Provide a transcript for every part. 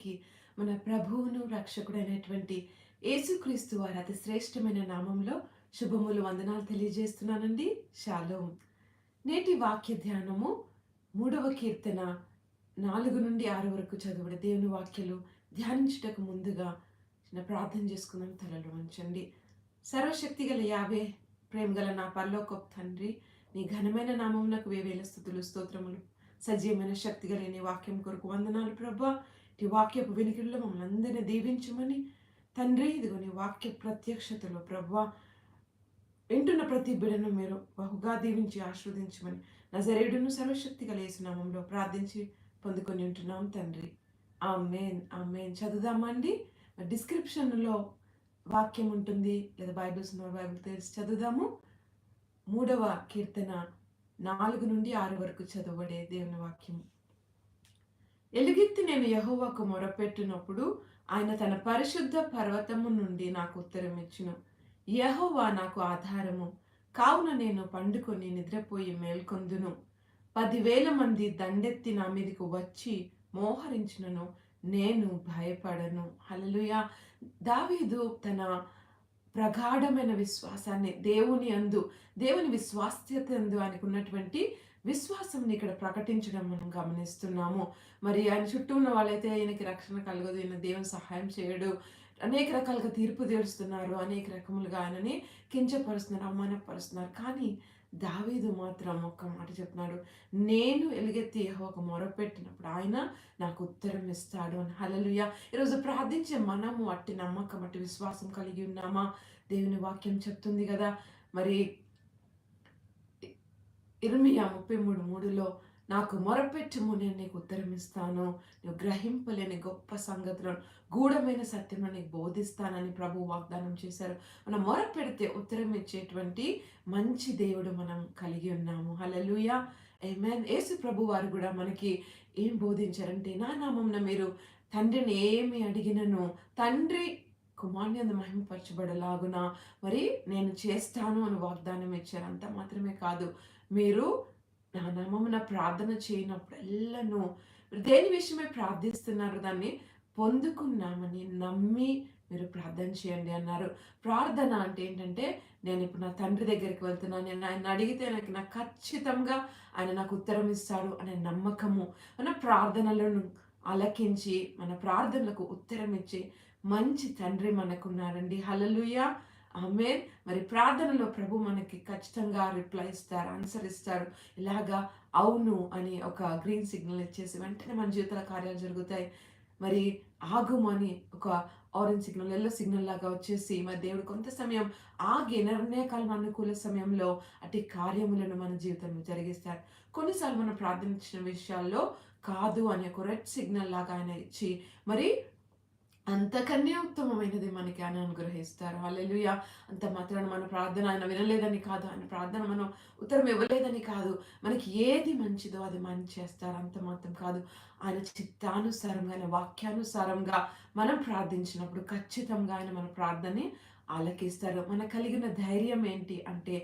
కి మన ప్రభువును రక్షకుడైనటువంటి యేసుక్రీస్తు వారి అతి శ్రేష్టమైన నామంలో శుభములు వందనాలు తెలియజేస్తున్నానండి. షాలోం. నేటి వాక్య ధ్యానము మూడవ కీర్తన నాలుగు నుండి ఆరు వరకు చదవడ దేవుని వాక్యలు ధ్యానించుటకు ముందుగా చిన్న ప్రార్థన చేసుకుందాం. తలలో ఉంచండి సర్వశక్తి గల యావే ప్రేమ గల నా పరలోక తండ్రి నీ ఘనమైన నామమునకు వేవేల స్థుతులు స్తోత్రములు సజీవమైన శక్తి గల నీ వాక్యం కొరకు వందనాలు ప్రభా. నీ వాక్యపు వెనుకల్లో మమ్మల్ని అందరినీ దీవించమని. తండ్రి ఇదిగో నీ వాక్య ప్రత్యక్షతలో ప్రభా వింటున్న ప్రతి బిడను మీరు బహుగా దీవించి ఆస్వాదించమని నజరేడును సర్వశక్తి కలిసినామంలో ప్రార్థించి పొందుకొని ఉంటున్నాం తండ్రి. ఆ మేన్ ఆ మేన్ చదువుదామండి డిస్క్రిప్షన్లో వాక్యం ఉంటుంది. లేదా బైబిల్స్ ఉన్న బైబిల్ తెలిసి. చదువుదాము. మూడవ కీర్తన నాలుగు నుండి ఆరు వరకు చదవబడే దేవుని వాక్యం ఎలుగెత్తి నేను యహోవాకు మొరపెట్టినప్పుడు ఆయన తన పరిశుద్ధ పర్వతము నుండి నాకు ఉత్తరం ఇచ్చును యహోవా నాకు ఆధారము. కావున నేను పండుకొని నిద్రపోయి మేల్కొందును. పదివేల మంది దండెత్తి నా మీదకు వచ్చి మోహరించినను. నేను భయపడను. హలలుయ దావీదు తన ప్రగాఢమైన విశ్వాసాన్ని దేవుని అందు దేవుని విశ్వాస్యత అందు ఆయనకు ఉన్నటువంటి విశ్వాసం ఇక్కడ ప్రకటించడం మనం గమనిస్తున్నాము. మరి ఆయన చుట్టూ ఉన్న వాళ్ళైతే ఆయనకి రక్షణ కలగదు ఈయన దేవుని సహాయం చేయడు. అనేక రకాలుగా తీర్పు తీరుస్తున్నారు అనేక రకములుగా ఆయనని కించపరుస్తున్నారు అవమానపరుస్తున్నారు. కానీ దావీదు మాత్రం ఒక్క మాట చెప్తున్నాడు నేను ఎలుగెత్తి ఒక మొరపెట్టినప్పుడు ఆయన నాకు ఉత్తరం ఇస్తాడు అని. హలలుయ ఈరోజు ప్రార్థించే మనము అట్టి నమ్మకం అట్టి విశ్వాసం కలిగి ఉన్నామా? దేవుని వాక్యం చెప్తుంది కదా. మరి ఇరమియా ముప్పై మూడు మూడులో నాకు మొరపెట్టుము నేను నీకు ఉత్తరమిస్తాను. నువ్వు గ్రహింపలేని గొప్ప సంగతులను గూఢమైన సత్యం నీకు బోధిస్తానని ప్రభు వాగ్దానం చేశారు. మనం మొరపెడితే ఉత్తరం ఇచ్చేటువంటి మంచి దేవుడు మనం కలిగి ఉన్నాము. హలలుయ ఏమేన్ యేసు ప్రభు వారు కూడా మనకి ఏం బోధించారంటే నా నామంన మీరు తండ్రిని ఏమి అడిగినను తండ్రి కుమార్ని అందు మహిమపరచబడలాగున? మరి నేను చేస్తాను అని వాగ్దానం ఇచ్చారు అంత మాత్రమే కాదు. మీరు నా నామమున ప్రార్థన చేయనప్పుడెల్లను దేని విషయమే ప్రార్థిస్తున్నారు దాన్ని పొందుకున్నామని నమ్మి మీరు ప్రార్థన చేయండి అన్నారు. ప్రార్థన అంటే ఏంటంటే నేను ఇప్పుడు నా తండ్రి దగ్గరికి వెళ్తున్నాను. నేను ఆయన అడిగితే నాకు నాకు ఖచ్చితంగా ఆయన నాకు ఉత్తరం ఇస్తాడు అనే నమ్మకము. మన ప్రార్థనలను అలకించి మన ప్రార్థనలకు ఉత్తరం ఇచ్చి మంచి తండ్రి మనకున్నారండి. హలలుయ ఆమె మరి ప్రార్థనలో ప్రభు మనకి ఖచ్చితంగా రిప్లై ఇస్తారు ఆన్సర్ ఇస్తారు. ఇలాగా అవును అని ఒక గ్రీన్ సిగ్నల్ ఇచ్చేసి వెంటనే మన జీవితాల కార్యాలు జరుగుతాయి. మరి ఆగుమని అని ఒక ఆరెంజ్ సిగ్నల్ ఎల్లో సిగ్నల్ లాగా వచ్చేసి మరి దేవుడు కొంత సమయం ఆగి నిర్ణయకాలం అనుకూల సమయంలో అటు కార్యములను మన జీవితంలో జరిగిస్తారు. కొన్నిసార్లు మనం ప్రార్థించిన విషయాల్లో కాదు అనే ఒక రెడ్ సిగ్నల్ లాగా ఆయన ఇచ్చి మరి అంతకన్నా ఉత్తమమైనది మనకి ఆయన అనుగ్రహిస్తారు. అల్లెలుయ అంత మాత్రాన మన ప్రార్థన ఆయన వినలేదని కాదు. ఆయన ప్రార్థన మనం ఉత్తరం ఇవ్వలేదని కాదు. మనకి ఏది మంచిదో అది మంచి చేస్తారు. అంత మాత్రం కాదు. ఆయన చిత్తానుసారంగా ఆయన వాక్యానుసారంగా మనం ప్రార్థించినప్పుడు ఖచ్చితంగా ఆయన మన ప్రార్థనని ఆలకిస్తారు. మన కలిగిన ధైర్యం ఏంటి అంటే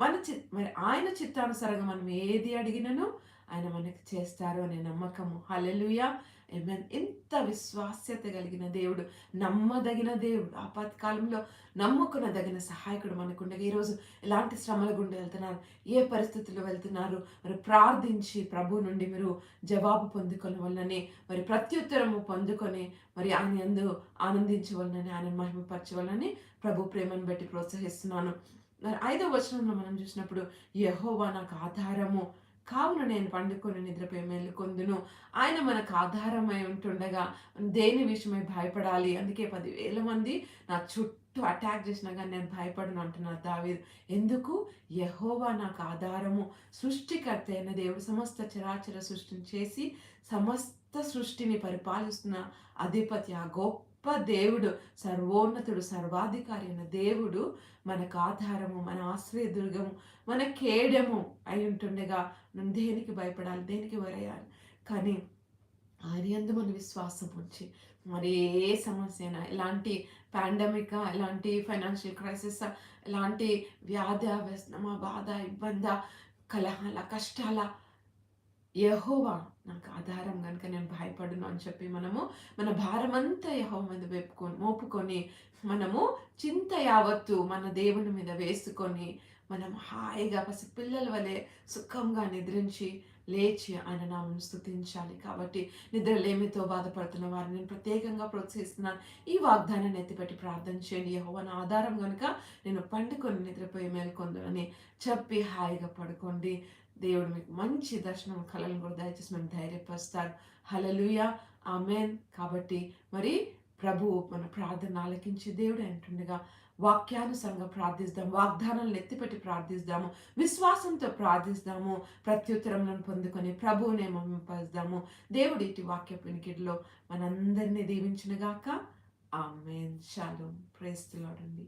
మన చి మరి ఆయన చిత్తానుసారంగా మనం ఏది అడిగినను ఆయన మనకి చేస్తారు అనే నమ్మకము. హలెలుయ ఎంత విశ్వాస్యత కలిగిన దేవుడు నమ్మదగిన దేవుడు. ఆపత్కాలంలో నమ్ముకునదగిన సహాయకుడు మనకుండగా ఈరోజు ఎలాంటి శ్రమల గుండె వెళ్తున్నారు? ఏ పరిస్థితుల్లో వెళ్తున్నారు? మరి ప్రార్థించి ప్రభు నుండి మీరు జవాబు పొందుకొని వల్లనే మరి ప్రత్యుత్తరము పొందుకొని మరి ఆయన ఎందు ఆనందించవలనని ఆయన మహిమపరచవలని ప్రభు ప్రేమను బట్టి ప్రోత్సహిస్తున్నాను. మరి ఐదో వచనంలో మనం చూసినప్పుడు యహోవా నాకు ఆధారము కావున నేను పండుకొని నిద్రపోయి మేలుకొందును. ఆయన మనకు ఆధారమై ఉంటుండగా దేని విషయమై భయపడాలి? అందుకే పదివేల మంది నా చుట్టూ అటాక్ చేసినా కానీ నేను భయపడను అంటున్నా దావి ఎందుకు? యహోవా నాకు ఆధారము. సృష్టికర్త అయిన దేవుడు సమస్త చరాచర సృష్టిని చేసి సమస్త సృష్టిని పరిపాలిస్తున్న అధిపతి ఆ గొప్ప దేవుడు సర్వోన్నతుడు సర్వాధికారి అయిన దేవుడు మనకు ఆధారము మన ఆశ్రయదుర్గము మన కేడము అయి ఉంటుండగా మనం దేనికి భయపడాలి దేనికి వరేయాలి? కానీ ఆయన ఎందు మన విశ్వాసం ఉంచి మరి ఏ సమస్య అయినా ఎలాంటి పాండమిక్ ఎలాంటి ఫైనాన్షియల్ క్రైసిస్ ఎలాంటి వ్యాధి వ్యసనమా బాధ ఇబ్బంద కలహాల కష్టాల యహోవా నాకు ఆధారం కనుక నేను భయపడను అని చెప్పి మనము మన భారమంతా యహో మీద వేపుకొని మోపుకొని మనము చింత యావత్తు మన దేవుని మీద వేసుకొని మనం హాయిగా పసి పిల్లల వలె సుఖంగా నిద్రించి లేచి ఆయన నామం స్థుతించాలి కాబట్టి నిద్రలేమితో బాధపడుతున్న వారిని నేను ప్రత్యేకంగా ప్రోత్సహిస్తున్నాను. ఈ వాగ్దానాన్ని ఎత్తిపెట్టి ప్రార్థన చేయండి. యహోవన ఆధారం కనుక నేను పండుకొని నిద్రపోయి మేల్కొందు చెప్పి హాయిగా పడుకోండి. దేవుడు మీకు మంచి దర్శనం కళలను కూడా దయచేసి మేము ధైర్యపరుస్తారు. హలలుయ ఆమెన్ కాబట్టి మరి ప్రభువు మన ప్రార్థన ఆలకించి దేవుడు అంటుండగా వాక్యానుసంగా ప్రార్థిస్తాం వాగ్దానాలను ఎత్తిపెట్టి ప్రార్థిస్తాము విశ్వాసంతో ప్రార్థిస్తాము ప్రత్యుత్తరములను పొందుకొని ప్రభువునే మమ్మపరుస్తాము దేవుడి ఇటు వాక్య పినికిడిలో మనందరినీ దీవించినగాక. Amen shallow ప్రేస్తులాడండి